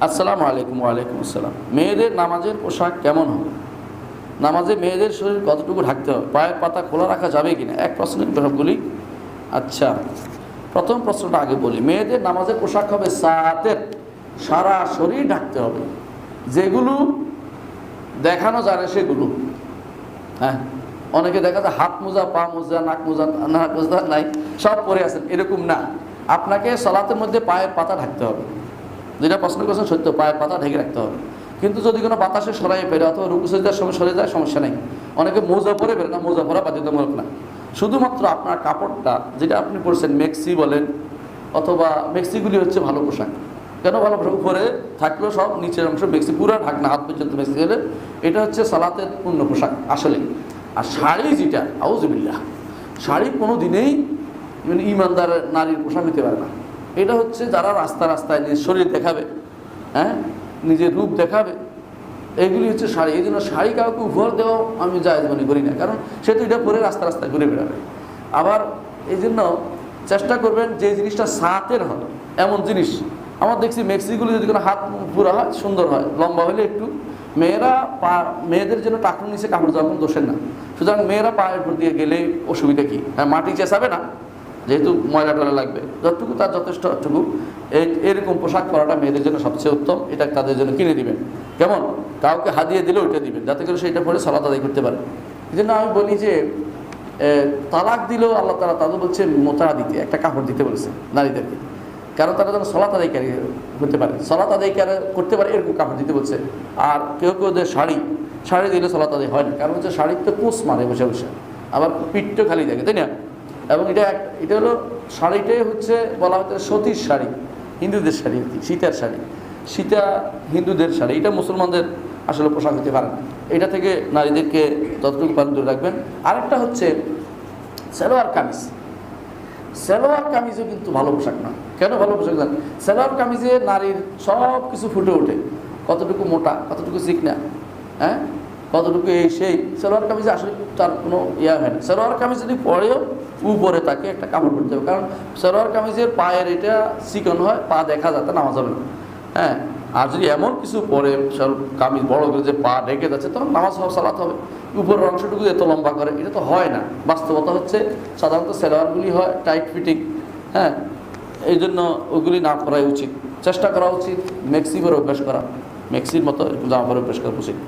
আসসালামু আলাইকুম, ওয়ালাইকুম আসসালাম। মেয়েদের নামাজের পোশাক কেমন হবে? নামাজে মেয়েদের শরীর কতটুকু ঢাকতে হবে? পায়ের পাতা খোলা রাখা যাবে কিনা? এক প্রশ্নের সবগুলি আচ্ছা প্রথম প্রশ্নটা আগে বলি। মেয়েদের নামাজের পোশাক হবে সাতের। সারা শরীর ঢাকতে হবে। যেগুলো দেখানো যাবে সেগুলো। হ্যাঁ? অনেকে দেখা যায় হাত মোজা, পা মোজা, নাক মোজা নাক মোজা নাই, সব পরে আছেন, এরকম না। আপনাকে সলাতের মধ্যে পায়ের পাতা ঢাকতে হবে। যেটা প্রশ্ন করছেন সত্য, পায়ের পাতা ঢেকে রাখতে হবে। কিন্তু যদি কোনো বাতাসে সরাই পেরে অথবা রুকু সজ্জার সময় সরে যায়, সমস্যা নেই। অনেকে মোজা পরে বেরে না, মোজা পরা বাধ্যতামূলক না। শুধুমাত্র আপনার কাপড়টা, যেটা আপনি পরছেন, মেক্সি বলেন, অথবা মেক্সিগুলি হচ্ছে ভালো পোশাক। কেন ভালো পোশাক? উপরে থাকলেও সব, নিচের অংশ মেক্সি, পুরো ঢাকনা, হাত পর্যন্ত মেক্সি গেলে, এটা হচ্ছে সালাতের পূর্ণ পোশাক আসলে আর শাড়ি যেটা আউজবিল্লা শাড়ি কোনো দিনেই মানে ইমানদার নারীর পোশাক হতে পারে না। এটা হচ্ছে যারা রাস্তা রাস্তায় নিজের শরীর দেখাবে হ্যাঁ? নিজের রূপ দেখাবে, এগুলি হচ্ছে শাড়ি। এই জন্য শাড়ি কাউকে উপহার দেওয়া আমি জায়জ মনে করি না, কারণ সে তো এটা পরে রাস্তা রাস্তায় ঘুরে বেড়াবে। আবার এই জন্য চেষ্টা করবেন যে জিনিসটা সাতের হয় এমন জিনিস। আমার দেখছি মেক্সিগুলো যদি কোনো হাত পুরা হয়, সুন্দর হয়, লম্বা হলে একটু। মেয়েরা পা মেয়েদের জন্য টাকুর নিচে কাপড় যখন দোষের না। সুতরাং মেয়েরা পায়ের উপর দিয়ে গেলে অসুবিধা কি? হ্যাঁ মাটি চেঁচাবে না, যেহেতু ময়লা টয়লা লাগবে। যতটুকু তার যথেষ্ট যথেষ্টটুকু এই এরকম পোশাক পরাটা মেয়েদের জন্য সবচেয়ে উত্তম, এটা তাদের জন্য কিনে দিবেন। কেমন? কাউকে হাদিয়ে দিলে ওইটা দিবেন, যাতে করে সেটা পরে সালাত আদায় করতে পারে। এই জন্য আমি বলি যে তালাক দিলেও আল্লাহ তালা তাদের বলছে মোতারা দিতে একটা কাপড় দিতে বলেছে নারীদেরকে। কারণ তারা যেন সলাত আদায়কারী হতে পারে। সলাত আদায়কারী করতে পারে এরকম কাপড় দিতে বলছে। আর কেউ কেউ শাড়ি শাড়ি দিলে সলাত আদায় হয় না। কারণ হচ্ছে শাড়ির তো কোষ মারে বসে বসে। আবার পিঠটা খালি থাকে, তাই না? এবং এটা এটা হলো শাড়িটাই হচ্ছে বলা হচ্ছে সতীর শাড়ি, হিন্দুদের শাড়ি সীতার শাড়ি। সীতা হিন্দুদের শাড়ি, এটা মুসলমানদের আসলে পোশাক হতে পারে না। এটা থেকে নারীদেরকে যতটুকু পারেন দূরে রাখবেন। আরেকটা হচ্ছে সালোয়ার কামিজ। সালোয়ার কামিজও কিন্তু ভালো পোশাক না। কেন ভালো পোশাক জান সালোয়ার কামিজে নারীর সব কিছু ফুটে ওঠে। কতটুকু মোটা, কতটুকু চিকনা হ্যাঁ? কতটুকু এই সেই সালোয়ার কামিজে আসলে তার কোনো ইয়া হয় না। সালোয়ার কামিজ যদি পরেও উপরে তাকে একটা কাপড় পরতে হবে। কারণ সালোয়ার কামিজের পায়ের এটা চিকন হয়, পা দেখা যাতে নামাজ হবে না। হ্যাঁ? আর যদি এমন কিছু পরে কামিজ বড় করে যে পা ঢেকে যাচ্ছে, তখন নামাজ সব সালাত হবে। উপরের অংশটুকু এত লম্বা করে, এটা তো হয় না। বাস্তবতা হচ্ছে সাধারণত সেলোয়ারগুলি হয় টাইট ফিটিং হ্যাঁ? এই জন্য ওগুলি না করাই উচিত। চেষ্টা করা উচিত মেক্সি অভ্যাস করা। মেক্সির মতো এরকম জামা পরে অভ্যাস করা উচিত।